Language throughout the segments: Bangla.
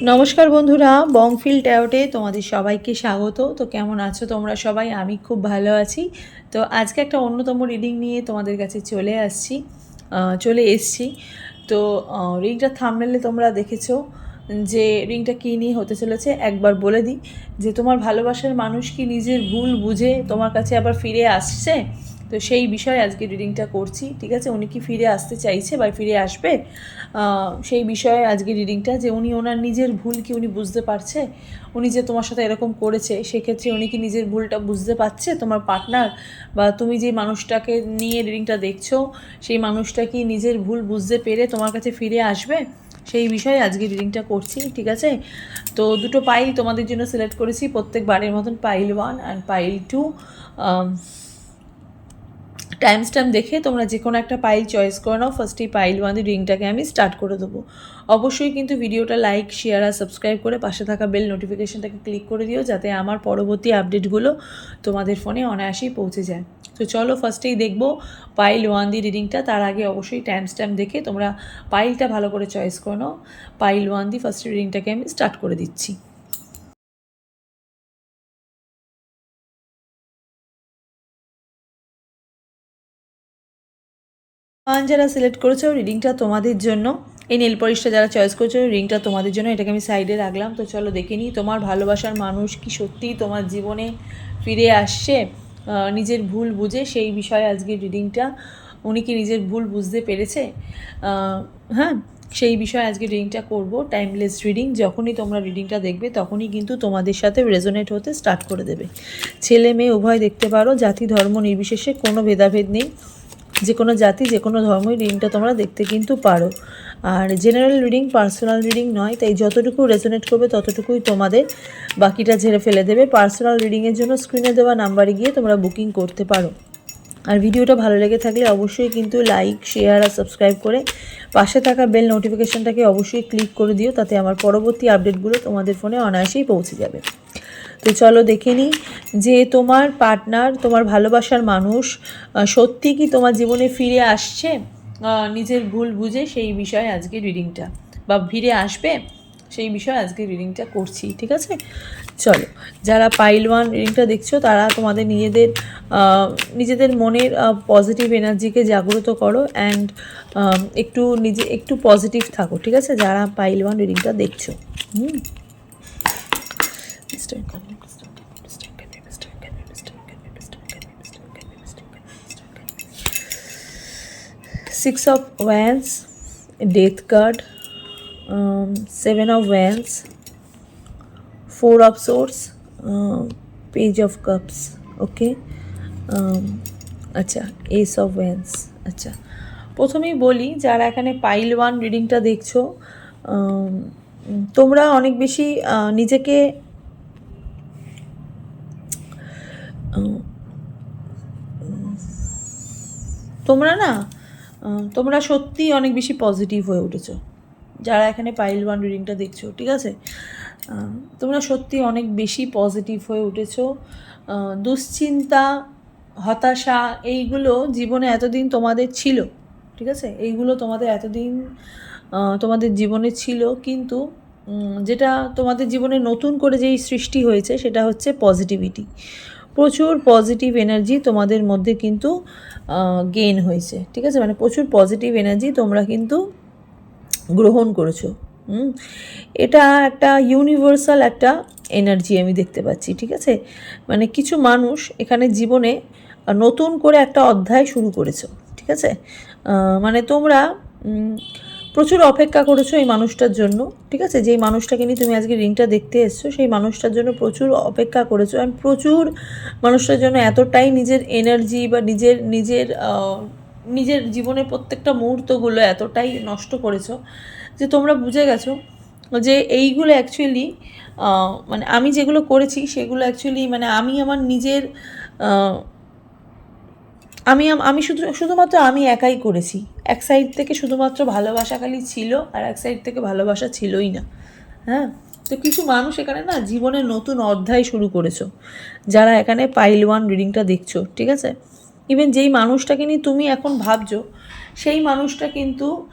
নমস্কার বন্ধুরা বংফিল ট্যাওটে তোমাদের সবাইকে স্বাগত। তো কেমন আছো তোমরা সবাই? আমি খুব ভালো আছি। তো আজকে একটা অন্যতম রিডিং নিয়ে তোমাদের কাছে চলে আসছি চলে এসছি। তো রিংটা থামনেলে তোমরা দেখেছ যে রিংটা কী নিয়ে হতে চলেছে, একবার বলে দিই। যে তোমার ভালোবাসার মানুষ কি নিজের ভুল বুঝে তোমার কাছে আবার ফিরে আসছে? তো সেই বিষয়ে আজকে রিডিংটা করছি, ঠিক আছে? উনি কি ফিরে আসতে চাইছে বা ফিরে আসবে? সেই বিষয়ে আজকে রিডিংটা যে উনি ওনার নিজের ভুল কি উনি বুঝতে পারছে? উনি যে তোমার সাথে এরকম করেছে, সেক্ষেত্রে উনি কি নিজের ভুলটা বুঝতে পারছে? তোমার পার্টনার বা তুমি যে মানুষটাকে নিয়ে রিডিংটা দেখছ, সেই মানুষটা কি নিজের ভুল বুঝতে পেরে তোমার কাছে ফিরে আসবে? সেই বিষয়ে আজকে রিডিংটা করছি, ঠিক আছে? তো দুটো পাইল তোমাদের জন্য সিলেক্ট করেছি, প্রত্যেকবারের মতন pile one and pile two time stamp দেখে তোমরা যে কোনো একটা পাইল চয়েস করে নাও ফার্স্টেই পাইল ওয়ান রিংটাকে আমি স্টার্ট করে দেবো। অবশ্যই কিন্তু ভিডিওটা লাইক শেয়ার আর সাবস্ক্রাইব করে পাশে থাকা বেল নোটিফিকেশনটাকে ক্লিক করে দিও যাতে আমার পরবর্তী আপডেটগুলো তোমাদের ফোনে অনায়াসেই পৌঁছে যায়। তো চলো ফার্স্টেই দেখব পাইল ওয়ান দি রিডিংটা তার আগে অবশ্যই টাইম স্ট্যাম্প দেখে তোমরা পাইলটা ভালো করে চয়েস করে নাও। পাইল ওয়ান দি ফার্স্ট রিডিংটাকে আমি স্টার্ট করে দিচ্ছি। যারা সিলেক্ট করেছ রিডিংটা তোমাদের জন্য। এই নেল পলিশটা যারা চয়েস করেছ রিংটা তোমাদের জন্য। এটাকে আমি সাইডে রাখলাম। তো চলো দেখে নিই, তোমার ভালোবাসার মানুষ কি সত্যিই তোমার জীবনে ফিরে আসছে? নিজের ভুল বুঝে সেই বিষয়ে আজকে রিডিংটা উনি কি নিজের ভুল বুঝতে পেরেছে? হ্যাঁ সেই বিষয়ে আজকে রিডিংটা করব। টাইমলেস রিডিং যখনই তোমরা রিডিংটা দেখবে, তখনই কিন্তু তোমাদের সাথে রেজোনেট হতে স্টার্ট করে দেবে। ছেলে মেয়ে উভয় দেখতে পারো। জাতি, ধর্ম নির্বিশেষে কোনো ভেদাভেদ নেই। যে কোনো জাতি, যে কোনো ধর্মই রিডিংটা তোমরা দেখতে কিন্তু পারো। আর জেনারেল রিডিং পার্সোনাল রিডিং নয়, তাই যতটুকু রেজোনেট করবে ততটুকুই তোমাদের বাকিটা ঝেড়ে ফেলে দেবে। পার্সোনাল রিডিংয়ের জন্য স্ক্রিনে দেওয়া নাম্বারে গিয়ে তোমরা বুকিং করতে পারো। আর ভিডিওটা ভালো লেগে থাকলে অবশ্যই কিন্তু লাইক শেয়ার আর সাবস্ক্রাইব করে পাশে থাকা বেল নোটিফিকেশানটাকে অবশ্যই ক্লিক করে দিও, তাতে আমার পরবর্তী আপডেটগুলো তোমাদের ফোনে অনায়াসেই পৌঁছে যাবে। তো চলো দেখে নিই যে তোমার পার্টনার তোমার ভালোবাসার মানুষ সত্যি কি তোমার জীবনে ফিরে আসছে? নিজের ভুল বুঝে সেই বিষয়ে আজকে রিডিংটা বা ফিরে আসবে, সেই বিষয়ে আজকে রিডিংটা করছি, ঠিক আছে? চলো, যারা পাইল ওয়ান রিডিংটা দেখছ, তারা তোমাদের নিজেদের নিজেদের মনের পজিটিভ এনার্জিকে জাগ্রত করো অ্যান্ড একটু নিজে, একটু পজিটিভ থাকো, ঠিক আছে? যারা পাইল ওয়ান রিডিংটা দেখছ, হুম? Six of wands death card seven of wands four of swords page of cups okay আচ্ছা এস অফ ওয়ান্স আচ্ছা। প্রথমেই বলি, যারা এখানে পাইল ওয়ান রিডিংটা দেখছ um, তোমরা অনেক বেশি নিজেকে তোমরা না তোমরা সত্যি অনেক বেশি পজিটিভ হয়ে উঠেছো। যারা এখানে পাইল ওয়ান রিডিংটা দেখছ, ঠিক আছে? তোমরা সত্যি অনেক বেশি পজিটিভ হয়ে উঠেছো। দুশ্চিন্তা, হতাশা, এইগুলো জীবনে এতদিন তোমাদের ছিল, ঠিক আছে? এইগুলো তোমাদের এতদিন তোমাদের জীবনে ছিল, কিন্তু যেটা তোমাদের জীবনে নতুন করে যেই সৃষ্টি হয়েছে, সেটা হচ্ছে পজিটিভিটি প্রচুর পজিটিভ এনার্জি তোমাদের মধ্যে কিন্তু গেইন হয়েছে, ঠিক আছে? মানে প্রচুর পজিটিভ এনার্জি তোমরা কিন্তু গ্রহণ করেছ এটা একটা ইউনিভার্সাল একটা এনার্জি আমি দেখতে পাচ্ছি, ঠিক আছে? মানে কিছু মানুষ এখানে জীবনে নতুন করে একটা অধ্যায় শুরু করেছ, ঠিক আছে? মানে তোমরা প্রচুর অপেক্ষা করেছ এই মানুষটার জন্য, ঠিক আছে? যেই মানুষটাকে নিয়ে তুমি আজকে রিংটা দেখতে এসছো, সেই মানুষটার জন্য প্রচুর অপেক্ষা করেছ অ্যান্ড প্রচুর মানুষটার জন্য এতটাই নিজের এনার্জি বা নিজের নিজের নিজের জীবনের প্রত্যেকটা মুহূর্তগুলো এতটাই নষ্ট করেছ যে তোমরা বুঝে গেছো যে এইগুলো অ্যাকচুয়ালি মানে আমি যেগুলো করেছি সেগুলো অ্যাকচুয়ালি মানে আমি আমার নিজের আমি আম- শুধু, শুধুমাত্র আমি একাই করেছি। এক সাইড থেকে শুধুমাত্র ভালোবাসা খালি ছিল আর এক সাইড থেকে ভালোবাসা ছিলই না। হ্যাঁ? তো কিছু মানুষ এখানে না জীবনের নতুন অধ্যায় শুরু করেছ। যারা এখানে পাইল ওয়ান রিডিংটা দেখছ, ঠিক আছে? ইভেন যেই মানুষটাকে নিয়ে তুমি এখন ভাবছ, সেই মানুষটা কিন্তু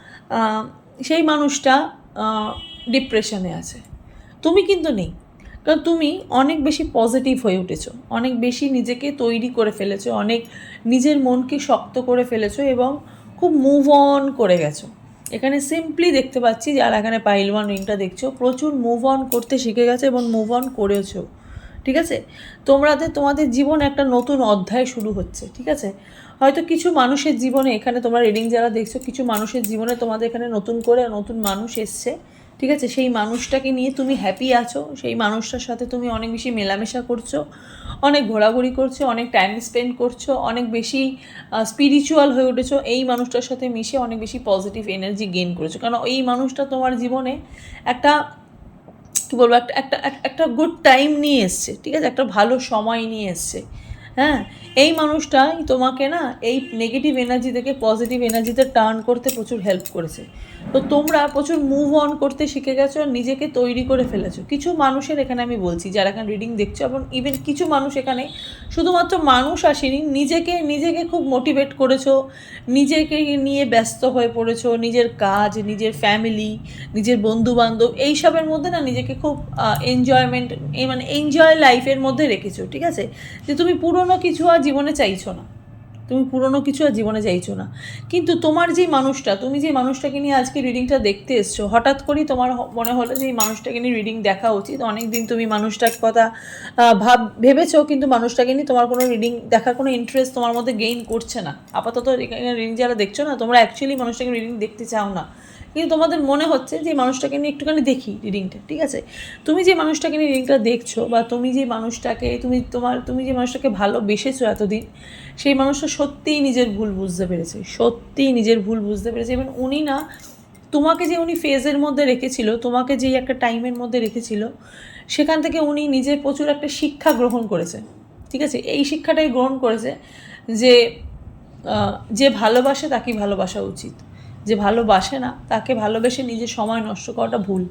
সেই মানুষটা ডিপ্রেশনে আছে। তুমি কিন্তু নেই। কারণ তুমি অনেক বেশি পজিটিভ হয়ে উঠেছো। অনেক বেশি নিজেকে তৈরি করে ফেলেছো, অনেক নিজের মনকে শক্ত করে ফেলেছো এবং খুব মুভ অন করে গেছো। এখানে সিম্পলি দেখতে পাচ্ছি যারা এখানে পাইলওয়ান রিংটা দেখছ, প্রচুর মুভ অন করতে শিখে গেছে এবং মুভ অন করেছ। ঠিক আছে? তোমরাদের তোমাদের জীবন একটা নতুন অধ্যায় শুরু হচ্ছে, ঠিক আছে? হয়তো কিছু মানুষের জীবনে, এখানে তোমরা রিডিং যারা দেখছ, কিছু মানুষের জীবনে তোমাদের এখানে নতুন করে নতুন মানুষ এসছে। ঠিক আছে? সেই মানুষটাকে নিয়ে তুমি হ্যাপি আছো, সেই মানুষটার সাথে তুমি অনেক বেশি মেলামেশা করছ, অনেক ঘোরাঘুরি করছ, অনেক টাইম স্পেন্ড করছ, অনেক বেশি স্পিরিচুয়াল হয়ে উঠেছো, এই মানুষটার সাথে মিশে অনেক বেশি পজিটিভ এনার্জি গেইন করেছ। কারণ এই মানুষটা তোমার জীবনে একটা, কী বলব, একটা একটা একটা গুড টাইম নিয়ে এসছে, ঠিক আছে? একটা ভালো সময় নিয়ে এসছে। হ্যাঁ এই মানুষটাই তোমাকে না এই নেগেটিভ এনার্জি থেকে পজিটিভ এনার্জিতে টার্ন করতে প্রচুর হেল্প করেছে। তো তোমরা প্রচুর মুভ অন করতে শিখে গেছো আর নিজেকে তৈরি করে ফেলেছো। কিছু মানুষের এখানে আমি বলছি, যারা এখানে রিডিং দেখছ এবং ইভেন কিছু মানুষ এখানে শুধুমাত্র মানুষ আসেনি, নিজেকে নিজেকে খুব মোটিভেট করেছ, নিজেকে নিয়ে ব্যস্ত হয়ে পড়েছো, নিজের কাজ, নিজের ফ্যামিলি নিজের বন্ধুবান্ধব, এইসবের মধ্যে না নিজেকে খুব এনজয়মেন্ট এই মানে এনজয় লাইফের মধ্যে রেখেছো, ঠিক আছে? যে তুমি পুরনো কিছু আর জীবনে চাইছো না। তুমি পুরনো কিছু আর জীবনে চাইছো না। কিন্তু তোমার যেই মানুষটা, তুমি যে মানুষটাকে নিয়ে আজকে রিডিংটা দেখতে এসছো, হঠাৎ করেই তোমার মনে হলো যে এই মানুষটাকে নিয়ে রিডিং দেখা উচিত। অনেক দিন তুমি মানুষটার কথা ভাব, ভেবেছো, কিন্তু মানুষটাকে নিয়ে তোমার কোনো রিডিং দেখার কোনো ইন্টারেস্ট তোমার মধ্যে গেইন করছে না। আপাতত রিডিং যারা দেখছ না, তোমরা অ্যাকচুয়ালি মানুষটাকে রিডিং দেখতে চাও না। কিন্তু তোমাদের মনে হচ্ছে যে মানুষটাকে নিয়ে একটুখানি দেখি রিডিংটা ঠিক আছে? তুমি যে মানুষটাকে নিয়ে রিডিংটা দেখছ বা তুমি যে মানুষটাকে, তুমি তোমার, তুমি যে মানুষটাকে ভালোবেসেছো এতদিন, সেই মানুষটা সত্যিই নিজের ভুল বুঝতে পেরেছে, সত্যিই নিজের ভুল বুঝতে পেরেছে। এবং উনি না, তোমাকে যে উনি ফেজের মধ্যে রেখেছিল, তোমাকে যেই একটা টাইমের মধ্যে রেখেছিল, সেখান থেকে উনি নিজের প্রচুর একটা শিক্ষা গ্রহণ করেছে, ঠিক আছে? এই শিক্ষাটাই গ্রহণ করেছে যে যে ভালোবাসে তাকেই ভালোবাসা উচিত। যে ভালোবাসে না, তাকে ভালোবেসে নিজের সময় নষ্ট করাটা ভুল।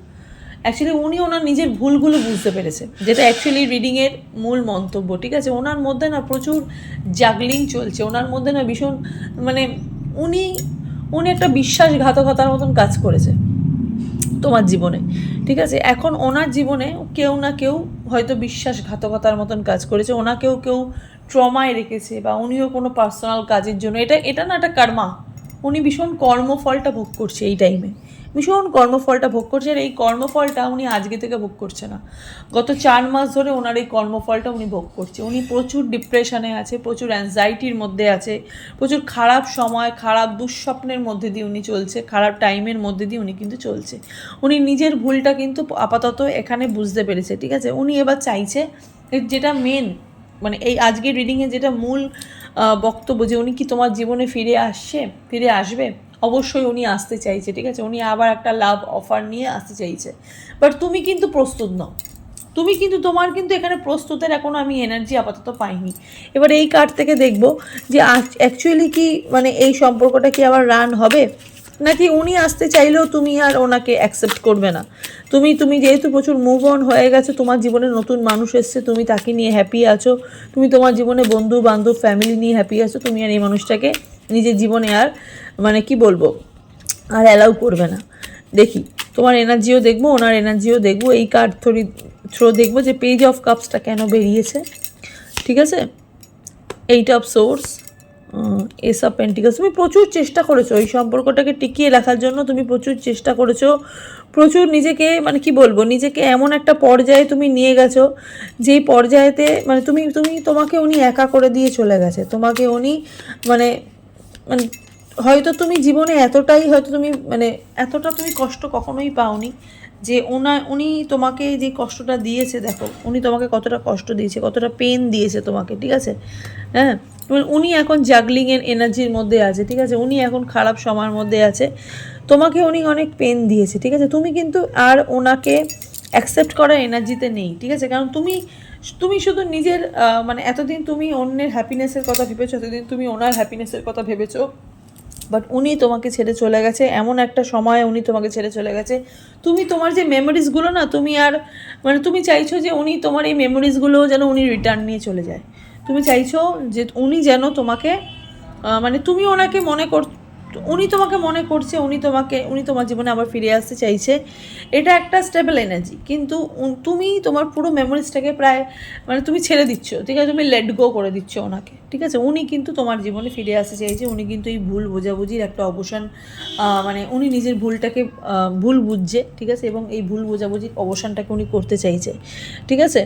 অ্যাকচুয়ালি উনি ওনার নিজের ভুলগুলো বুঝতে পেরেছে, যেটা অ্যাকচুয়ালি রিডিংয়ের মূল মন্তব্য, ঠিক আছে? ওনার মধ্যে না প্রচুর জাগলিং চলছে, ওনার মধ্যে না ভীষণ মানে উনি উনি একটা বিশ্বাসঘাতকতার মতন কাজ করেছে তোমার জীবনে, ঠিক আছে? এখন ওনার জীবনে কেউ না কেউ হয়তো বিশ্বাসঘাতকতার মতন কাজ করেছে, ওনাকেও কেউ ট্রমায় রেখেছে বা উনিও কোনো পার্সোনাল কাজের জন্য, এটা এটা না একটা কর্মা উনি ভীষণ কর্মফলটা ভোগ করছে এই টাইমে ভীষণ কর্মফলটা ভোগ করছে আর এই কর্মফলটা উনি আজকে থেকে ভোগ করছে না। গত চার মাস ধরে ওনার এই কর্মফলটা উনি ভোগ করছে। উনি প্রচুর ডিপ্রেশনে আছে, প্রচুর অ্যাংজাইটির মধ্যে আছে, প্রচুর খারাপ সময়, খারাপ দুঃস্বপ্নের মধ্যে দিয়ে উনি চলছে, খারাপ টাইমের মধ্যে দিয়ে উনি কিন্তু চলছে। উনি নিজের ভুলটা কিন্তু আপাতত এখানে বুঝতে পেরেছে, ঠিক আছে? উনি এবার চাইছে যেটা মেন মানে এই আজকের রিডিংয়ে যেটা মূল বক্তব্য যে উনি কি তোমার জীবনে ফিরে আসছে, ফিরে আসবে? অবশ্যই উনি আসতে চাইছে, ঠিক আছে? উনি আবার একটা লাভ অফার নিয়ে আসতে চাইছে। বাট তুমি কিন্তু প্রস্তুত নও। তুমি কিন্তু, তোমার কিন্তু এখানে প্রস্তুতের এখনও আমি এনার্জি আপাতত পাইনি। এবার এই কার্ড থেকে দেখব যে অ্যাকচুয়ালি কি মানে এই সম্পর্কটা কি আবার রান হবে? নাকি উনি আসতে চাইলেও তুমি আর ওনাকে অ্যাকসেপ্ট করবে না? তুমি তুমি যেহেতু প্রচুর মুভ অন হয়ে গেছো, তোমার জীবনে নতুন মানুষ এসছে, তুমি তাকে নিয়ে হ্যাপি আছো, তুমি তোমার জীবনে বন্ধু, বান্ধব ফ্যামিলি নিয়ে হ্যাপি আছো, তুমি আর এই মানুষটাকে নিজের জীবনে আর মানে কি বলব, আর অ্যালাউ করবে না। দেখি, তোমার এনার্জিও দেখব, ওনার এনার্জিও দেখব, এই কার্ড থ্রি থ্রো দেখব যে পেজ অফ কাপসটা কেন বেরিয়েছে? ঠিক আছে? Eight of swords ace of pentacles তুমি প্রচুর চেষ্টা করেছ এই সম্পর্কটাকে টিকিয়ে রাখার জন্য, তুমি প্রচুর চেষ্টা করেছ, প্রচুর নিজেকে মানে কি বলব, নিজেকে এমন একটা পর্যায়ে তুমি নিয়ে গেছো, যেই পর্যায়েতে মানে তুমি তুমি, তোমাকে উনি একা করে দিয়ে চলে গেছে, তোমাকে উনি মানে মানে হয়তো তুমি জীবনে এতটাই, হয়তো তুমি মানে এতটা তুমি কষ্ট কখনোই পাওনি যে ওনা, উনি তোমাকে যে কষ্টটা দিয়েছে, দেখো, উনি তোমাকে কতটা কষ্ট দিয়েছে, কতটা পেন দিয়েছে তোমাকে, ঠিক আছে? হ্যাঁ? উনি এখন জাগলিংয়ের এনার্জির মধ্যে আছে, ঠিক আছে? উনি এখন খারাপ সময়ের মধ্যে আছে। তোমাকে উনি অনেক পেন দিয়েছে, ঠিক আছে? তুমি কিন্তু আর ওনাকে অ্যাকসেপ্ট করার এনার্জিতে নেই, ঠিক আছে? কারণ তুমি তুমি শুধু নিজের মানে এতদিন তুমি অন্যের হ্যাপিনেসের কথা ভেবেছো, এতদিন তুমি ওনার হ্যাপিনেসের কথা ভেবেছো বাট উনি তোমাকে ছেড়ে চলে গেছে। এমন একটা সময় উনি তোমাকে ছেড়ে চলে গেছে। তুমি তোমার যে মেমোরিজগুলো না, তুমি আর মানে তুমি চাইছো যে উনি তোমার এই মেমোরিজগুলো যেন উনি রিটার্ন নিয়ে চলে যায়। তুমি চাইছো যে উনি যেন তোমাকে মানে তুমি ওনাকে মনে কর উনি তোমাকে মনে করছে, উনি তোমাকে, উনি তোমার জীবনে আবার ফিরে আসতে চাইছে। এটা একটা স্টেবল এনার্জি কিন্তু তুমি তোমার পুরো মেমোরিজটাকে প্রায় মানে তুমি ছেড়ে দিচ্ছ, ঠিক আছে? তুমি লেট গো করে দিচ্ছ ওনাকে, ঠিক আছে? উনি কিন্তু তোমার জীবনে ফিরে আসতে চাইছে, উনি কিন্তু এই ভুল বোঝাবুঝির একটা অবসান মানে উনি নিজের ভুলটাকে ভুল বুঝছে, ঠিক আছে? এবং এই ভুল বোঝাবুঝির অবসানটাকে উনি করতে চাইছে, ঠিক আছে?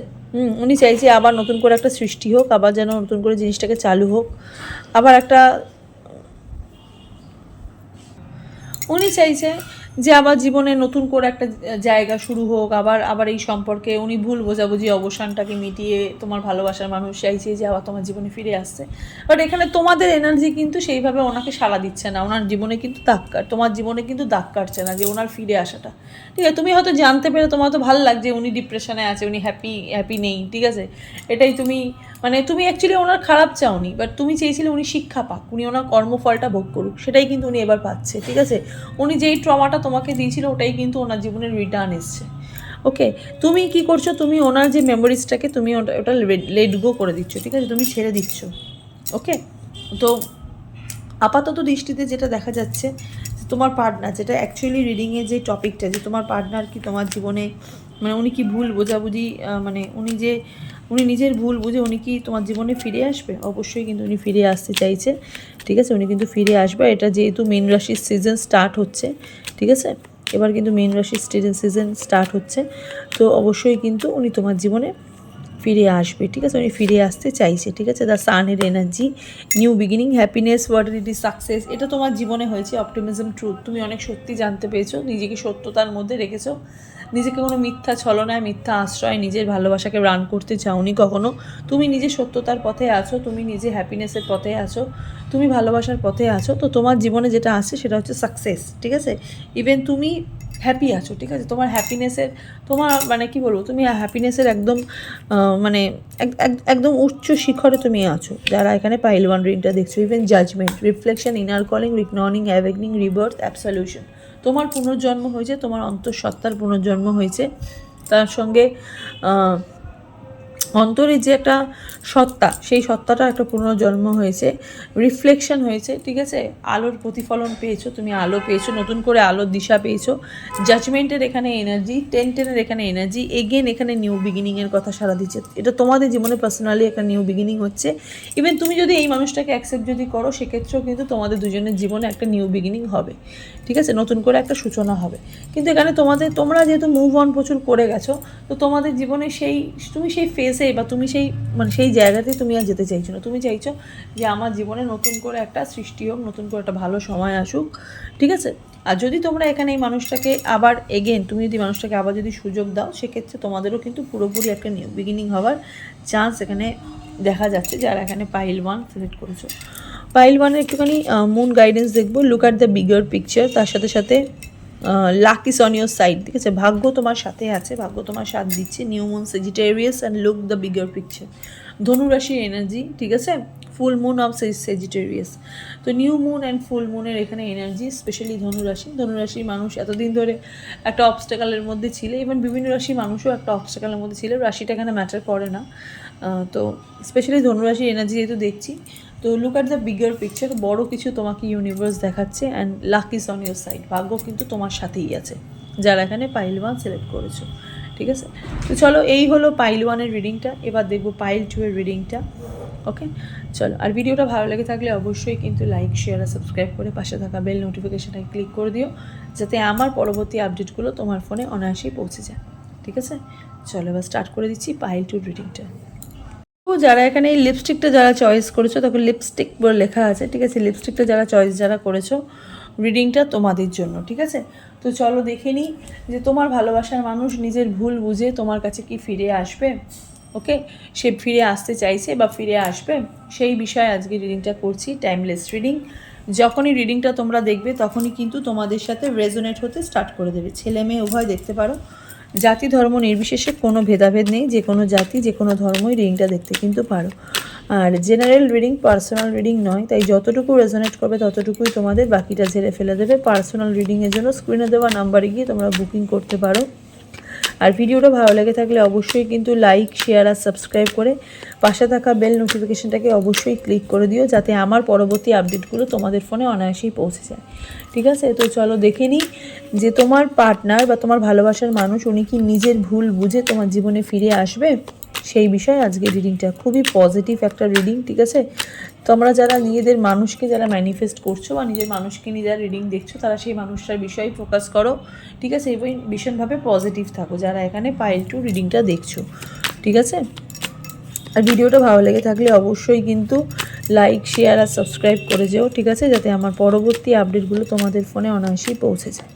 উনি চাইছে আবার নতুন করে একটা সৃষ্টি হোক, আবার যেন নতুন করে জিনিসটাকে চালু হোক। আবার একটা উনি চাইছে যে আবার জীবনে নতুন করে একটা জায়গা শুরু হোক, আবার আবার এই সম্পর্কে উনি ভুল বোঝাবুঝি অবসানটাকে মিটিয়ে তোমার ভালোবাসার মানুষ চাইছে যে আবার তোমার জীবনে ফিরে আসছে। বাট এখানে তোমাদের এনার্জি কিন্তু সেইভাবে ওনাকে সাড়া দিচ্ছে না। ওনার জীবনে কিন্তু দাগ কাট, তোমার জীবনে কিন্তু দাগ কাটছে না যে ওনার ফিরে আসাটা। ঠিক আছে? তুমি হয়তো জানতে পেরে তোমার তো ভালো লাগছে, উনি ডিপ্রেশনে আছে, উনি হ্যাপি হ্যাপি নেই, ঠিক আছে? এটাই তুমি মানে তুমি অ্যাকচুয়ালি ওনার খারাপ চাওনি বাট তুমি চেয়েছিলে উনি শিক্ষা পাক, উনি ওনার কর্মফলটা ভোগ করুক, সেটাই কিন্তু উনি এবার পাচ্ছে, ঠিক আছে? উনি যেই ট্রমাটা তোমাকে দিয়েছিল, ওটাই কিন্তু ওনার জীবনের রিটার্ন এসছে। ওকে তুমি কি করছ? তুমি ওনার যে মেমোরিজটাকে তুমি ওটা ওটা লেট গো করে দিচ্ছ, ঠিক আছে? তুমি ছেড়ে দিচ্ছ ওকে তো আপাতত দৃষ্টিতে যেটা দেখা যাচ্ছে তোমার পার্টনার যেটা অ্যাকচুয়ালি রিডিংয়ে যে টপিকটা যে তোমার পার্টনার কি তোমার জীবনে মানে উনি কি ভুল বোঝাবুঝি মানে উনি যে উনি নিজের ভুল বুঝে উনি কি তোমার জীবনে ফিরে আসবে? অবশ্যই কিন্তু উনি ফিরে আসতে চাইছে। ঠিক আছে? উনি কিন্তু ফিরে আসবে। এটা যেহেতু মীন রাশির সিজন স্টার্ট হচ্ছে। ঠিক আছে? এবার কিন্তু মীন রাশির সিজন সিজন স্টার্ট হচ্ছে। তো অবশ্যই কিন্তু উনি তোমার জীবনে ফিরে আসবে। ঠিক আছে? উনি ফিরে আসতে চাইছে। ঠিক আছে? The সানের energy new beginning happiness is success এটা তোমার জীবনে হয়েছে। অপটিমিজম ট্রুথ তুমি অনেক সত্যি জানতে পেরেছ। নিজেকে সত্যতার মধ্যে রেখেছো। নিজেকে কোনো মিথ্যা ছলনায়, মিথ্যা আশ্রয়, নিজের ভালোবাসাকে রান করতে চাওনি কখনো। তুমি নিজে সত্যতার পথে আছো, তুমি নিজে হ্যাপিনেসের পথে আছো, তুমি ভালোবাসার পথে আছো। তো তোমার জীবনে যেটা আসছে সেটা হচ্ছে সাকসেস ঠিক আছে? ইভেন তুমি হ্যাপি আছো, ঠিক আছে? তোমার হ্যাপিনেসের তোমার মানে কি বলব? তুমি হ্যাপিনেসের একদম মানে এক- এক- একদম উচ্চ শিখরে তুমি আছো। যারা এখানে পাইল ওয়ান রিংটা দেখছ even judgement reflection inner calling reckoning awakening rebirth absolution তোমার পুনর্জন্ম হয়েছে তোমার অন্তঃসত্ত্বার পুনর্জন্ম হয়েছে। তার সঙ্গে অন্তরে যে একটা সত্তা, সেই সত্তাটা একটা পুনর্জন্ম হয়েছে রিফ্লেকশন হয়েছে, ঠিক আছে? আলোর প্রতিফলন পেয়েছ, তুমি আলো পেয়েছ, নতুন করে আলোর দিশা পেয়েছ জাজমেন্টের এখানে এনার্জি টেন টেনের এখানে এনার্জি এগেন এখানে নিউ বিগিনিংয়ের কথা সারা দিচ্ছে। এটা তোমাদের জীবনে পার্সোনালি একটা নিউ বিগিনিং হচ্ছে। ইভেন তুমি যদি এই মানুষটাকে অ্যাকসেপ্ট যদি করো, সেক্ষেত্রেও কিন্তু তোমাদের দুজনের জীবনে একটা নিউ বিগিনিং হবে। ঠিক আছে? নতুন করে একটা সূচনা হবে। কিন্তু এখানে তোমাদের, তোমরা যেহেতু মুভ অন প্রচুর করে গেছো, তো তোমাদের জীবনে সেই, তুমি সেই ফেসে বা তুমি সেই মানে সেই জায়গাতে তুমি আর যেতে চাইছো না। তুমি চাইছো যে আমার জীবনে নতুন করে একটা সৃষ্টি হোক, নতুন করে একটা ভালো সময় আসুক, ঠিক আছে? আর যদি তোমরা এখানে এই মানুষটাকে আবার এগেন তুমি যদি মানুষটাকে আবার যদি সুযোগ দাও, সেক্ষেত্রে তোমাদেরও কিন্তু পুরোপুরি একটা নিউ বিগিনিং হওয়ার চান্স এখানে দেখা যাচ্ছে, যারা এখানে পাইল ওয়ান সিলেক্ট করেছ। পাইল ওয়ানের একটুখানি মুন গাইডেন্স দেখব। Look at the bigger picture তার সাথে সাথে luck is on your side ঠিক আছে? ভাগ্য তোমার সাথে আছে, ভাগ্য তোমার সাথ দিচ্ছে new moon Sagittarius and look the bigger picture ধনুরাশির এনার্জি ঠিক আছে? ফুল মুন অফ সেজিটেরিয়াস তো নিউ মুন অ্যান্ড ফুল মুনের এখানে এনার্জি স্পেশালি ধনুরাশি ধনুরাশির মানুষ এতদিন ধরে একটা অবস্টাকালের মধ্যে ছিল এবং বিভিন্ন রাশির মানুষও একটা অবস্টাকালের মধ্যে ছিল, রাশিটা এখানে ম্যাটার করে না। তো স্পেশালি ধনুরাশির এনার্জি যেহেতু দেখছি তো look at the bigger picture বড় কিছু তোমাকে ইউনিভার্স দেখাচ্ছে and luck is on your side ভাগ্য কিন্তু তোমার সাথেই আছে, যারা এখানে পাইল ওয়ান সিলেক্ট করেছ, ঠিক আছে? তো চলো এই হলো পাইল ওয়ানের রিডিংটা এবার দেখব পাইল টু এর রিডিংটা ওকে চলো, আর ভিডিওটা ভালো লেগে থাকলে অবশ্যই কিন্তু লাইক শেয়ার আর সাবস্ক্রাইব করে পাশে থাকা বেল নোটিফিকেশানে ক্লিক করে দিও, যাতে আমার পরবর্তী আপডেটগুলো তোমার ফোনে অনায়াসেই পৌঁছে যায়, ঠিক আছে? চলো এবার স্টার্ট করে দিচ্ছি পাইল টু। রিডিংটা ও যারা এখানে এই লিপস্টিকটা যারা চয়েস করেছ তখন লিপস্টিক বলে লেখা আছে, ঠিক আছে? লিপস্টিকটা যারা চয়েস যারা করেছ রিডিংটা তোমাদের জন্য, ঠিক আছে? তো চলো দেখে নিই যে তোমার ভালোবাসার মানুষ নিজের ভুল বুঝে তোমার কাছে কি ফিরে আসবে, ওকে? সে ফিরে আসতে চাইছে বা ফিরে আসবে, সেই বিষয়ে আজকে রিডিংটা করছি টাইমলেস রিডিং যখনই রিডিংটা তোমরা দেখবে, তখনই কিন্তু তোমাদের সাথে রেজোনেট হতে স্টার্ট করে দেবে। ছেলে মেয়ে, উভয় দেখতে পারো। জাতি ধর্ম নির্বিশেষে কোনো ভেদাভেদ নেই, যে কোনো জাতি, যে কোনো ধর্মই রিডিংটা দেখতে কিন্তু পারো। আর জেনারেল রিডিং, পার্সোনাল রিডিং নয়, তাই যতটুকু রেজনেট করবে ততটুকুই তোমাদের বাকিটা ঝেড়ে ফেলে দেবে। পার্সোনাল রিডিংয়ের জন্য স্ক্রিনে দেওয়া নাম্বারে গিয়ে তোমরা বুকিং করতে পারো। আর ভিডিওটা ভালো লেগে থাকলে অবশ্যই কিন্তু লাইক শেয়ার আর সাবস্ক্রাইব করে পাশে থাকা বেল নোটিফিকেশানটাকে অবশ্যই ক্লিক করে দিও যাতে আমার পরবর্তী আপডেটগুলো তোমাদের ফোনে অনায়াসেই পৌঁছে যায়। ঠিক আছে? তো চলো দেখে নিই যে তোমার পার্টনার বা তোমার ভালোবাসার মানুষ উনি কি নিজের ভুল বুঝে তোমার জীবনে ফিরে আসবে? সেই বিষয়ে আজকে রিডিংটা খুবই পজিটিভ একটা রিডিং ঠিক আছে? তোমরা যারা নিজেদের মানুষকে যারা ম্যানিফেস্ট করছ বা নিজের মানুষকে নিয়ে যারা রিডিং দেখছ, তারা সেই মানুষটার বিষয়ে ফোকাস করো, ঠিক আছে? এবং ভীষণভাবে পজিটিভ থাকো, যারা এখানে পাইল টু রিডিংটা দেখছ, ঠিক আছে? আর ভিডিওটা ভালো লেগে থাকলে অবশ্যই কিন্তু লাইক শেয়ার আর সাবস্ক্রাইব করে যেও, ঠিক আছে? যাতে আমার পরবর্তী আপডেটগুলো তোমাদের ফোনে অনায়াসেই পৌঁছে যায়।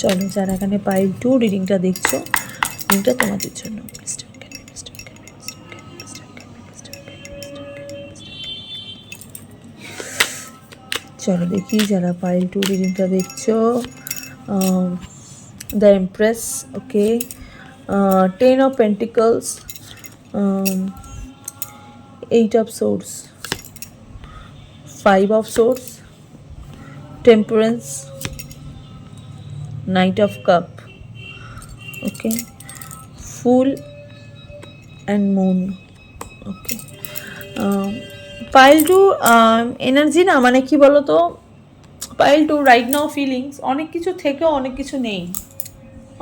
চলো, যারা এখানে পাইল টু রিডিংটা দেখছ রিডিংটা তোমাদের জন্য। চলো দেখি, যারা পাইল টু রিডিংটা দেখছ the empress okay ten of pentacles eight of swords five of swords temperance knight of cup okay full and moon okay pile two energy না মানে কি বলো তো pile two right now feelings অনেক কিছু থেকেও অনেক কিছু নেই।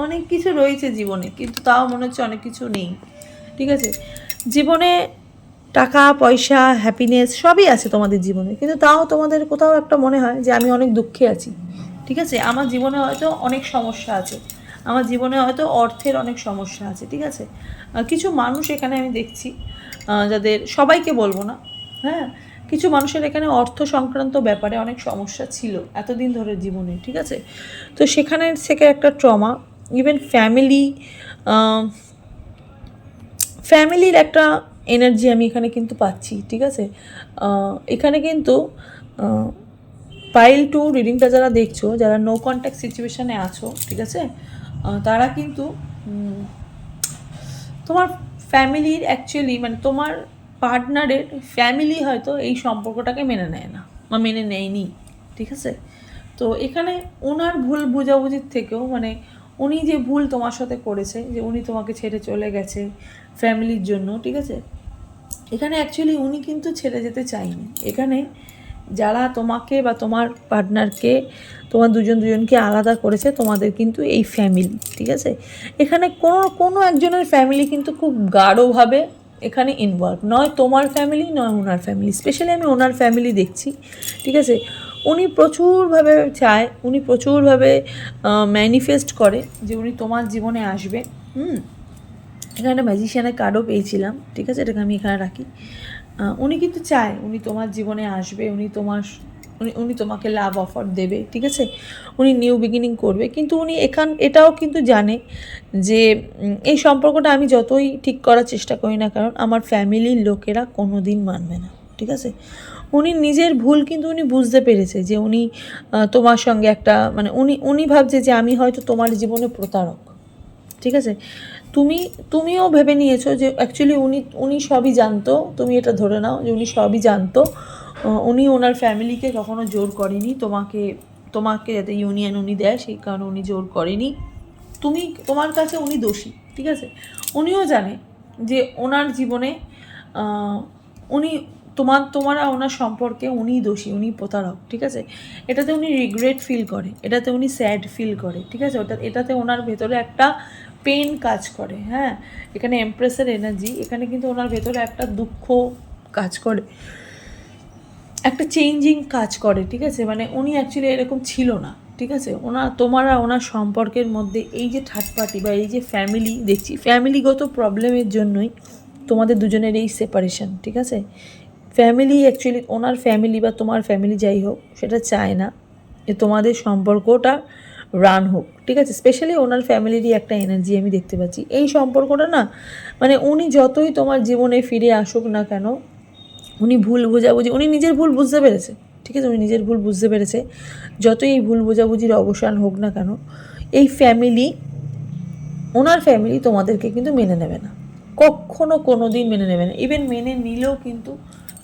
অনেক কিছু রয়েছে জীবনে, কিন্তু তাও মনে হচ্ছে অনেক কিছু নেই। ঠিক আছে? জীবনে টাকা, পয়সা হ্যাপিনেস সবই আছে তোমাদের জীবনে, কিন্তু তাও তোমাদের কোথাও একটা মনে হয় যে আমি অনেক দুঃখে আছি। ঠিক আছে? আমার জীবনে হয়তো অনেক সমস্যা আছে। আমার জীবনে হয়তো অর্থের অনেক সমস্যা আছে। ঠিক আছে? কিছু মানুষ এখানে আমি দেখছি যাদের সবাইকে বলব না হ্যাঁ কিছু মানুষের এখানে অর্থ সংক্রান্ত ব্যাপারে অনেক সমস্যা ছিল এতদিন ধরে জীবনে, ঠিক আছে? তো সেখানে থেকে একটা ট্রমা ইভেন ফ্যামিলি ফ্যামিলির একটা এনার্জি আমি এখানে কিন্তু পাচ্ছি, ঠিক আছে? এখানে কিন্তু পাইল টু রিডিংটা যারা দেখছ, যারা নো কন্ট্যাক্ট সিচুয়েশানে আছো, ঠিক আছে? তারা কিন্তু তোমার ফ্যামিলির অ্যাকচুয়ালি মানে তোমার পার্টনারের ফ্যামিলি হয়তো এই সম্পর্কটাকে মেনে নেয় না বা মেনে নেয়নি, ঠিক আছে? তো এখানে ওনার ভুল বোঝাবুঝির থেকেও মানে উনি যে ভুল তোমার সাথে করেছে, যে উনি তোমাকে ছেড়ে চলে গেছে ফ্যামিলির জন্য, ঠিক আছে? এখানে অ্যাকচুয়ালি উনি কিন্তু ছেড়ে যেতে চাইনি। এখানে যারা তোমাকে বা তোমার পার্টনারকে তোমার দুজন দুজনকে আলাদা করেছে, তোমাদের কিন্তু এই ফ্যামিলি ঠিক আছে? এখানে কোনো কোনো একজনের ফ্যামিলি কিন্তু খুব গাঢ়ভাবে এখানে ইনভলভ নয় তোমার ফ্যামিলি নয় ওনার ফ্যামিলি স্পেশালি আমি ওনার ফ্যামিলি দেখছি, ঠিক আছে? উনি প্রচুরভাবে চায়, উনি প্রচুরভাবে ম্যানিফেস্ট করে যে উনি তোমার জীবনে আসবে। হুম? এখানে একটা ম্যাজিশিয়ানের কার্ডও পেয়েছিলাম, ঠিক আছে? এটাকে আমি এখানে রাখি। উনি কিন্তু চায়, উনি তোমার জীবনে আসবে, উনি তোমার উনি উনি তোমাকে লাভ অফার দেবে, ঠিক আছে? উনি নিউ বিগিনিং করবে, কিন্তু উনি এখান, এটাও কিন্তু জানে যে এই সম্পর্কটা আমি যতই ঠিক করার চেষ্টা করি না কারণ আমার ফ্যামিলির লোকেরা কোনো দিন মানবে না, ঠিক আছে? উনি নিজের ভুল কিন্তু উনি বুঝতে পেরেছে যে উনি তোমার সঙ্গে একটা মানে উনি উনি ভাবছে যে আমি হয়তো তোমার জীবনে প্রতারক, ঠিক আছে? তুমি, তুমিও ভেবে নিয়েছো যে অ্যাকচুয়ালি উনি উনি সবই জানতো, তুমি এটা ধরে নাও যে উনি সবই জানতো। উনি ওনার ফ্যামিলিকে কখনো জোর করেনি, তোমাকে তোমাকে যাতে ইউনিয়ন উনি দেয়, সেই কারণে উনি জোর করেনি। তুমি, তোমার কাছে উনি দোষী, ঠিক আছে? উনিও জানে যে ওনার জীবনে উনি, তোমার তোমার ওনার সম্পর্কে উনিই দোষী উনি প্রতারক, ঠিক আছে? এটাতে উনি রিগ্রেট ফিল করে, এটাতে উনি স্যাড ফিল করে, ঠিক আছে? ওটা, এটাতে ওনার ভেতরে একটা পেন কাজ করে হ্যাঁ? এখানে এমপ্রেসের এনার্জি, এখানে কিন্তু ওনার ভেতরে একটা দুঃখ কাজ করে। একটা চেঞ্জিং কাজ করে, ঠিক আছে? মানে উনি অ্যাকচুয়ালি এরকম ছিল না, ঠিক আছে? ওনার তোমারা ওনার সম্পর্কের মধ্যে এই যে থার্ড পার্টি বা এই যে ফ্যামিলি দেখছি ফ্যামিলিগত প্রবলেমের জন্যই তোমাদের দুজনের এই সেপারেশন ঠিক আছে? ফ্যামিলি অ্যাকচুয়ালি ওনার ফ্যামিলি বা তোমার ফ্যামিলি যাই হোক, সেটা চায় না যে তোমাদের সম্পর্কটা রান হোক, ঠিক আছে? স্পেশালি ওনার ফ্যামিলিরই একটা এনার্জি আমি দেখতে পাচ্ছি। এই সম্পর্কটা না মানে উনি যতই তোমার জীবনে ফিরে আসুক না কেন, উনি ভুল বোঝাবুঝি, উনি নিজের ভুল বুঝতে পেরেছে, ঠিক আছে? উনি নিজের ভুল বুঝতে পেরেছে। যতই এই ভুল বোঝাবুঝির অবসান হোক না কেন, এই ফ্যামিলি ওনার ফ্যামিলি তোমাদেরকে কিন্তু মেনে নেবে না। কখনো কোনো দিন মেনে নেবে না। ইভেন মেনে নিলেও কিন্তু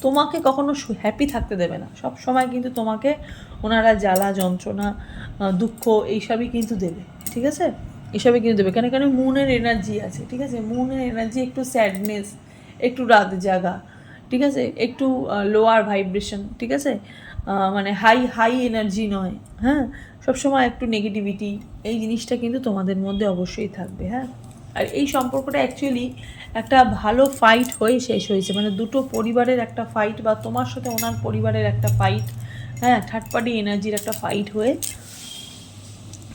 তোমাকে কখনো হ্যাপি থাকতে দেবে না। সব সময় কিন্তু তোমাকে ওনারা জ্বালা, যন্ত্রণা দুঃখ এইসবই কিন্তু দেবে, ঠিক আছে? এসবে কিন্তু দেবে। কেন কেন মুনের এনার্জি আছে, ঠিক আছে? মুনের এনার্জি একটু স্যাডনেস একটু রাত জাগা, ঠিক আছে? একটু লোয়ার ভাইব্রেশন ঠিক আছে? মানে হাই হাই এনার্জি নয় হ্যাঁ? সবসময় একটু নেগেটিভিটি এই জিনিসটা কিন্তু তোমাদের মধ্যে অবশ্যই থাকবে হ্যাঁ? আর এই সম্পর্কটা অ্যাকচুয়ালি একটা ভালো ফাইট হয়ে শেষ হয়েছে। মানে দুটো পরিবারের একটা ফাইট বা তোমার সাথে ওনার পরিবারের একটা ফাইট হ্যাঁ থার্ড পার্টি এনার্জির একটা ফাইট হয়ে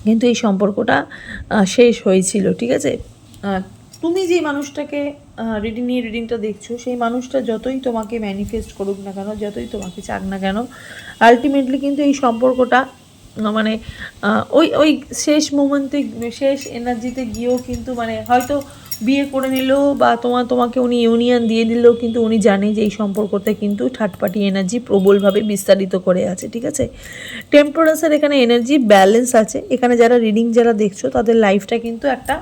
কিন্তু এই সম্পর্কটা শেষ হয়েছিল, ঠিক আছে? তুমি যে মানুষটাকে রিডিং নিয়ে রিডিংটা দেখছ, সেই মানুষটা যতই তোমাকে ম্যানিফেস্ট করুক না কেন, যতই তোমাকে চাক না কেন আলটিমেটলি কিন্তু এই সম্পর্কটা মানে ওই ওই শেষ মোমেন্টে শেষ এনার্জিতে গিয়েও কিন্তু মানে হয়তো বিয়ে করে নিলেও বা তোমার তোমাকে উনি ইউনিয়ন দিয়ে দিলেও কিন্তু উনি জানে যে এই সম্পর্কতে কিন্তু থার্ড পার্টি এনার্জি প্রবলভাবে বিস্তারিত করে আছে, ঠিক আছে? টেম্পারেচার এখানে এনার্জি ব্যালেন্স আছে। এখানে যারা রিডিং যারা দেখছ, তাদের লাইফটা কিন্তু একটা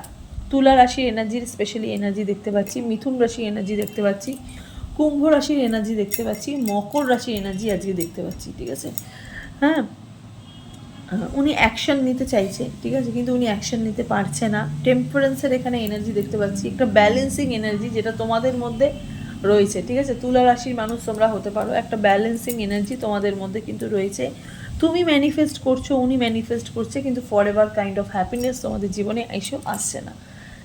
তুলা রাশির এনার্জির স্পেশালি এনার্জি দেখতে পাচ্ছি, মিথুন রাশির এনার্জি দেখতে পাচ্ছি, কুম্ভ রাশির এনার্জি দেখতে পাচ্ছি, মকর রাশির এনার্জি আজকে দেখতে পাচ্ছি, ঠিক আছে? হ্যাঁ? উনি অ্যাকশন নিতে চাইছে, ঠিক আছে? কিন্তু উনি অ্যাকশন নিতে পারছে না। টেম্পারেন্সের এখানে এনার্জি দেখতে পাচ্ছি। একটা ব্যালেন্সিং এনার্জি যেটা তোমাদের মধ্যে রয়েছে, ঠিক আছে? তুলা রাশির মানুষ তোমরা হতে পারো। একটা ব্যালেন্সিং এনার্জি তোমাদের মধ্যে কিন্তু রয়েছে। তুমি ম্যানিফেস্ট করছ, উনি ম্যানিফেস্ট করছে, কিন্তু for ever kind of happiness তোমাদের জীবনে এসেও আসছে না।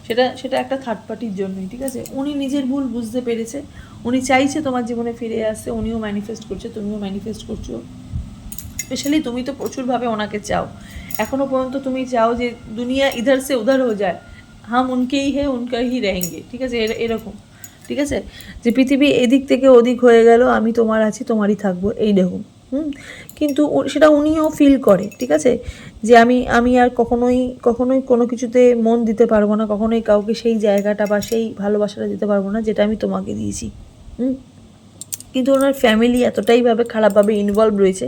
সেটা সেটা একটা থার্ড পার্টির জন্যই, ঠিক আছে? উনি নিজের ভুল বুঝতে পেরেছে। উনি চাইছে তোমার জীবনে ফিরে আসতে, উনিও ম্যানিফেস্ট করছে, তুমিও ম্যানিফেস্ট করছ। স্পেশালি তুমি তো প্রচুরভাবে ওনাকে চাও। এখনও পর্যন্ত তুমি চাও যে দুনিয়া ইধার সে উধার হয়ে যায়। হাম উনকেই হে, উনকা হি রেহেঙ্গে। ঠিক আছে? এর- এরকম। ঠিক আছে? যে পৃথিবী এদিক থেকে ওদিক হয়ে গেল, আমি তোমার আছি, তোমারই থাকব। এই দেখুন। হুম? কিন্তু সেটা উনিও ফিল করে। ঠিক আছে? যে আমি আমি আর কখনোই কখনোই কোনো কিছুতে মন দিতে পারব না, কখনোই কাউকে সেই জায়গাটা বা সেই ভালোবাসাটা দিতে পারব না, যেটা আমি তোমাকে দিয়েছি। হুম? কিন্তু ওনার ফ্যামিলি এতটাইভাবে খারাপভাবে ইনভলভ রয়েছে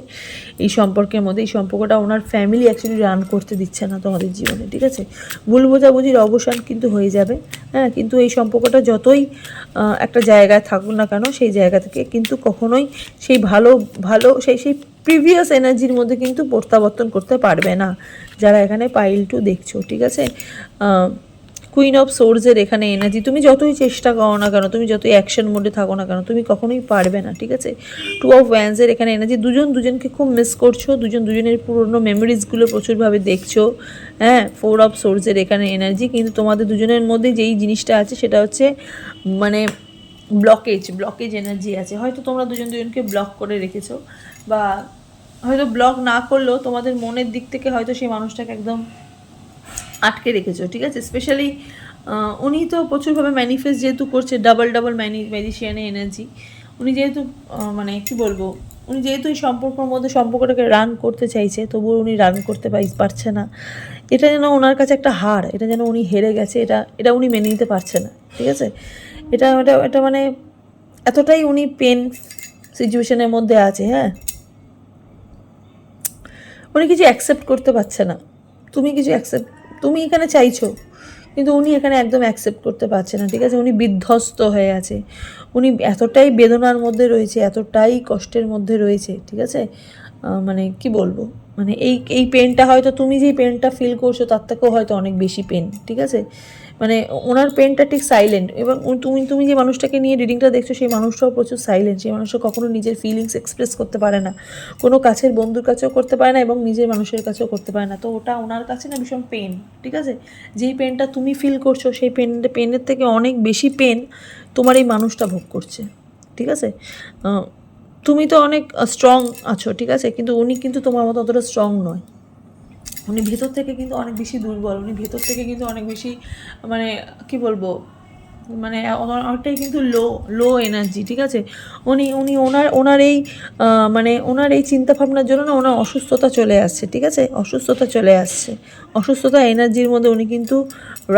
এই সম্পর্কের মধ্যে। এই সম্পর্কটা ওনার ফ্যামিলি অ্যাকচুয়ালি রান করতে দিচ্ছে না তোমাদের জীবনে, ঠিক আছে? ভুল বোঝাবুঝির অবসান কিন্তু হয়ে যাবে হ্যাঁ? কিন্তু এই সম্পর্কটা যতই একটা জায়গায় থাকুক না কেন, সেই জায়গা থেকে কিন্তু কখনোই সেই ভালো ভালো, সেই সেই প্রিভিয়াস এনার্জির মধ্যে কিন্তু প্রত্যাবর্তন করতে পারবে না, যারা এখানে পাইল টু দেখছ, ঠিক আছে? কুইন অফ সোর্সের এখানে এনার্জি তুমি যতই চেষ্টা করো না কেন, তুমি যতই অ্যাকশন মোডে থাকো না কেন, তুমি কখনোই পারবে না, ঠিক আছে? টু অফ ওয়ান্সের এখানে এনার্জি দুজন দুজনকে খুব মিস করছ, দুজন দুজনের পুরনো মেমোরিজগুলো প্রচুরভাবে দেখছ হ্যাঁ? ফোর অফ সোর্সের এখানে এনার্জি কিন্তু তোমাদের দুজনের মধ্যে যেই জিনিসটা আছে, সেটা হচ্ছে মানে ব্লকেজ ব্লকেজ এনার্জি আছে। হয়তো তোমরা দুজন দুজনকে ব্লক করে রেখেছো, বা হয়তো ব্লক না করলেও তোমাদের মনের দিক থেকে হয়তো সেই মানুষটাকে একদম আটকে রেখেছো, ঠিক আছে? স্পেশালি উনি তো প্রচুরভাবে ম্যানিফেস্ট যেহেতু করছে ডাবল ডাবল ম্যানি ম্যাজিশিয়ানে এনার্জি উনি যেহেতু মানে কি বলব, উনি যেহেতু এই সম্পর্কের মধ্যে সম্পর্কটাকে রান করতে চাইছে, তবুও উনি রান করতে পারছে না। এটা যেন ওনার কাছে একটা হার, এটা যেন উনি হেরে গেছে, এটা এটা উনি মেনে নিতে পারছে না, ঠিক আছে? এটা এটা এটা মানে এতটাই উনি পেন সিচুয়েশনের মধ্যে আছে হ্যাঁ? উনি কিছু অ্যাকসেপ্ট করতে পারছে না। তুমি কিছু অ্যাকসেপ্ট তুমি এখানে চাইছো। কিন্তু উনি এখানে একদম অ্যাকসেপ্ট করতে পারছে না, ঠিক আছে? উনি বিধ্বস্ত হয়ে আছে। উনি এতটাই বেদনার মধ্যে রয়েছে, এতটাই কষ্টের মধ্যে রয়েছে, ঠিক আছে? মানে কি বলব? মানে এই এই পেনটা হয়তো তুমি যেই পেনটা ফিল করছ, তার থেকেও হয়তো অনেক বেশি পেন ঠিক আছে? মানে ওনার পেনটা ঠিক সাইলেন্ট এবং তুমি তুমি যে মানুষটাকে নিয়ে রিডিংটা দেখছ, সেই মানুষটাও প্রচুর সাইলেন্ট সেই মানুষটা কখনো নিজের ফিলিংস এক্সপ্রেস করতে পারে না। কোনো কাছের বন্ধুর কাছেও করতে পারে না এবং নিজের মানুষের কাছেও করতে পারে না। তো ওটা ওনার কাছে না ভীষণ পেন ঠিক আছে? যেই পেনটা তুমি ফিল করছ, সেই পেন পেনের থেকে অনেক বেশি পেন তোমার এই মানুষটা ভোগ করছে, ঠিক আছে? তুমি তো অনেক স্ট্রং আছো, ঠিক আছে? কিন্তু উনি কিন্তু তোমার মতো অতটা স্ট্রং নয়। উনি ভেতর থেকে কিন্তু অনেক বেশি দুর্বল, উনি ভেতর থেকে কিন্তু অনেক বেশি মানে কি বলব মানে অনেকটাই কিন্তু লো লো এনার্জি ঠিক আছে? উনি উনি ওনার ওনার এই মানে ওনার এই চিন্তা ভাবনার জন্য না ওনার অসুস্থতা চলে আসছে, ঠিক আছে? অসুস্থতা চলে আসছে। অসুস্থতা এনার্জির মধ্যে উনি কিন্তু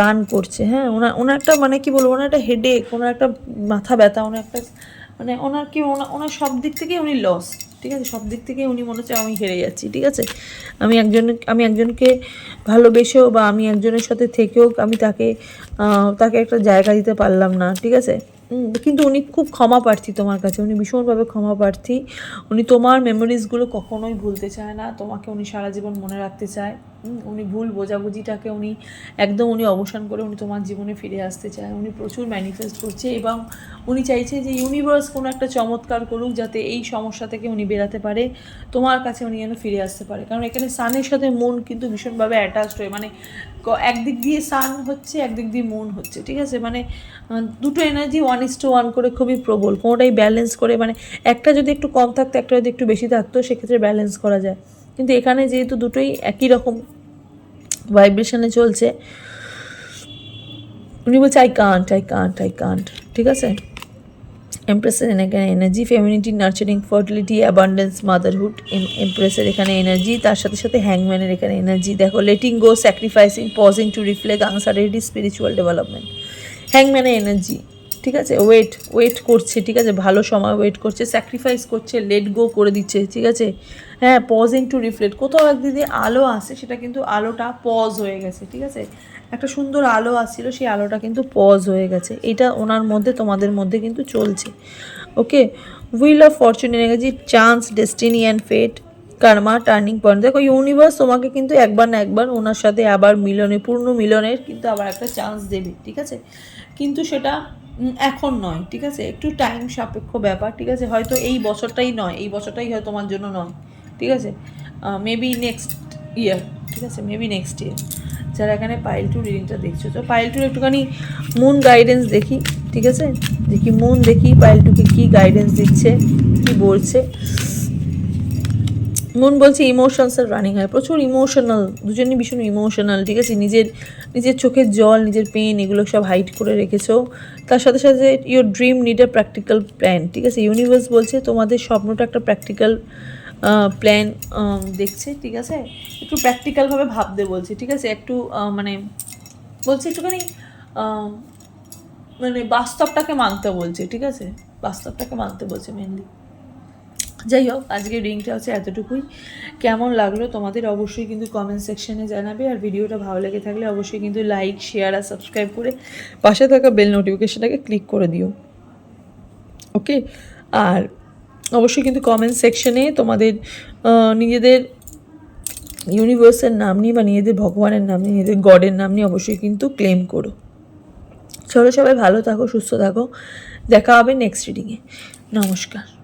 রান করছে হ্যাঁ? ওনার ওনার একটা মানে কি বলব, ওনার একটা হেডেক ওনার একটা মাথা ব্যথা, ওনার একটা মানে ওনার কি, ওনার সব দিক থেকে উনি লস ঠিক আছে, সব দিক থেকে উনি মনে হচ্ছে আমি হেরে যাচ্ছি, ঠিক আছে? আমি একজন, আমি একজনকে ভালোবেসেও বা আমি একজনের সাথে থেকেও আমি তাকে তাকে একটা জায়গা দিতে পারলাম না, ঠিক আছে? কিন্তু উনি খুব ক্ষমা প্রার্থী তোমার কাছে, উনি ভীষণভাবে ক্ষমা প্রার্থী। উনি তোমার মেমোরিজগুলো কখনোই ভুলতে চায় না, তোমাকে উনি সারা জীবন মনে রাখতে চায়। উনি ভুল বোঝাবুঝিটাকে উনি একদম উনি অবসান করে উনি তোমার জীবনে ফিরে আসতে চায়। উনি প্রচুর ম্যানিফেস্ট করছে এবং উনি চাইছে যে ইউনিভার্স কোনো একটা চমৎকার করুক যাতে এই সমস্যা থেকে উনি বেরাতে পারে, তোমার কাছে উনি যেন ফিরে আসতে পারে। কারণ এখানে সানের সাথে মন কিন্তু ভীষণভাবে অ্যাটাচড হয়ে মানে একদিক দিয়ে সান হচ্ছে, একদিক দিয়ে মন হচ্ছে, ঠিক আছে? মানে দুটো energy one is to one করে খুবই প্রবল, কোনোটাই ব্যালেন্স করে মানে একটা যদি একটু কম থাকতো, একটা যদি একটু বেশি থাকতো, সেক্ষেত্রে ব্যালেন্স করা যায়। কিন্তু এখানে যেহেতু দুটোই একই রকম ভাইব্রেশনে চলছে, উনি বলছে I can't I can't I can't ঠিক আছে? এমপ্রেসের এখানে energy femininity nurturing fertility abundance motherhood এমপ্রেসের এখানে এনার্জি তার সাথে সাথে হ্যাংম্যানের এখানে এনার্জি দেখো letting go sacrificing pausing to reflect uncertainty spiritual development হ্যাংম্যানের energy ঠিক আছে? ওয়েট ওয়েট করছে, ঠিক আছে? ভালো সময় ওয়েট করছে স্যাক্রিফাইস করছে লেট গো করে দিচ্ছে, ঠিক আছে? হ্যাঁ পজিং টু রিফ্লেক্ট কোথাও একদিকে আলো আসে, সেটা কিন্তু আলোটা পজ হয়ে গেছে, ঠিক আছে? একটা সুন্দর আলো আসছিল, সেই আলোটা কিন্তু পজ হয়ে গেছে। এটা ওনার মধ্যে, তোমাদের মধ্যে কিন্তু চলছে। Okay wheel of fortune energy chance destiny and fate karma turning point দেখো ইউনিভার্স তোমাকে কিন্তু একবার না একবার ওনার সাথে আবার মিলনে, পূর্ণ মিলনের কিন্তু আবার একটা চান্স দেবে, ঠিক আছে? কিন্তু সেটা এখন নয়, ঠিক আছে? একটু টাইম সাপেক্ষ ব্যাপার, ঠিক আছে? হয়তো এই বছরটাই নয়, এই বছরটাই হয়তো তোমার জন্য নয়, ঠিক আছে? মেবি নেক্সট ইয়ার ঠিক আছে? মেবি নেক্সট ইয়ার যারা এখানে পাইল টু রিডিংটা দেখছ, তো পাইল টুর একটুখানি মুন গাইডেন্স দেখি, ঠিক আছে? দেখি মুন দেখি পাইল টুকে কী গাইডেন্স দিচ্ছে, কী বলছে। মন বলছে ইমোশনস আর রানিং হয় প্রচুর ইমোশনাল দুজনই ভীষণ ইমোশনাল ঠিক আছে? নিজের নিজের চোখের জল, নিজের পেন এগুলো সব হাইড করে রেখেছো। তার সাথে সাথে your dream need a practical plan ঠিক আছে? ইউনিভার্স বলছে তোমাদের স্বপ্নটা একটা প্র্যাকটিক্যাল প্ল্যান দেখছে, ঠিক আছে? একটু প্র্যাকটিক্যালভাবে ভাবতে বলছে, ঠিক আছে? একটু মানে বলছে একটুখানি মানে বাস্তবটাকে মানতে বলছে, ঠিক আছে? বাস্তবটাকে মানতে বলছে মেনলি যাই হোক, আজকের রিংটা হচ্ছে এতটুকুই। কেমন লাগল তোমাদের অবশ্যই কিন্তু কমেন্ট সেকশনে জানাবে। আর ভিডিওটা ভালো লেগে থাকলে অবশ্যই কিন্তু লাইক শেয়ার আর সাবস্ক্রাইব করে পাশে থাকা বেল নোটিফিকেশনটাকে ক্লিক করে দিও। ওকে আর অবশ্যই কিন্তু কমেন্ট সেকশনে তোমাদের নিজেদের ইউনিভার্সের নাম নিয়ে বা নিজেদের ভগবানের নাম নিয়ে, নিজেদের গডের নাম নিয়ে অবশ্যই কিন্তু ক্লেম করো। চলো সবাই ভালো থাকো, সুস্থ থাকো। দেখা হবে নেক্সট রিডিংয়ে নমস্কার।